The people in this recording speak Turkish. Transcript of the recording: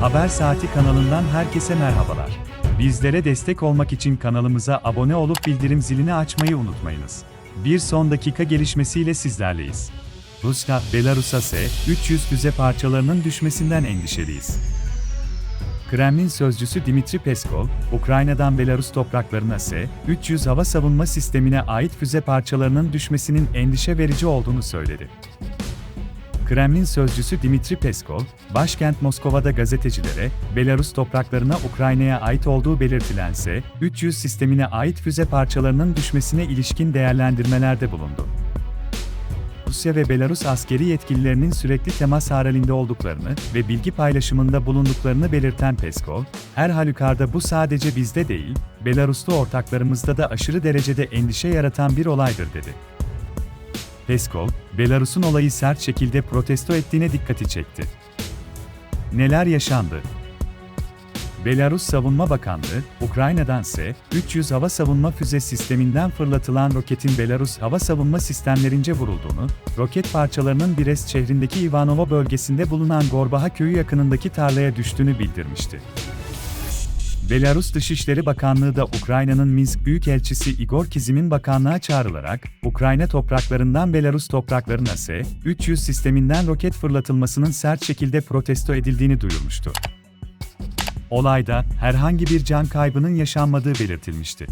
Haber Saati kanalından herkese merhabalar. Bizlere destek olmak için kanalımıza abone olup bildirim zilini açmayı unutmayınız. Bir son dakika gelişmesiyle sizlerleyiz. Rusya, Belarus'a S-300 füze parçalarının düşmesinden endişeliyiz. Kremlin sözcüsü Dimitri Peskov, Ukrayna'dan Belarus topraklarına S-300 hava savunma sistemine ait füze parçalarının düşmesinin endişe verici olduğunu söyledi. Kremlin sözcüsü Dimitri Peskov, başkent Moskova'da gazetecilere, Belarus topraklarına Ukrayna'ya ait olduğu belirtilen S-300 sistemine ait füze parçalarının düşmesine ilişkin değerlendirmelerde bulundu. Rusya ve Belarus askeri yetkililerinin sürekli temas halinde olduklarını ve bilgi paylaşımında bulunduklarını belirten Peskov, her halükarda bu sadece bizde değil, Belaruslu ortaklarımızda da aşırı derecede endişe yaratan bir olaydır dedi. Peskov, Belarus'un olayı sert şekilde protesto ettiğine dikkati çekti. Neler yaşandı? Belarus Savunma Bakanlığı, Ukrayna'dan S-300 hava savunma füze sisteminden fırlatılan roketin Belarus hava savunma sistemlerince vurulduğunu, roket parçalarının Brest şehrindeki Ivanovo bölgesinde bulunan Gorbaha köyü yakınındaki tarlaya düştüğünü bildirmişti. Belarus Dışişleri Bakanlığı da Ukrayna'nın Minsk Büyükelçisi Igor Kizim'in bakanlığa çağrılarak, Ukrayna topraklarından Belarus topraklarına S-300 sisteminden roket fırlatılmasının sert şekilde protesto edildiğini duyurmuştu. Olayda herhangi bir can kaybının yaşanmadığı belirtilmişti.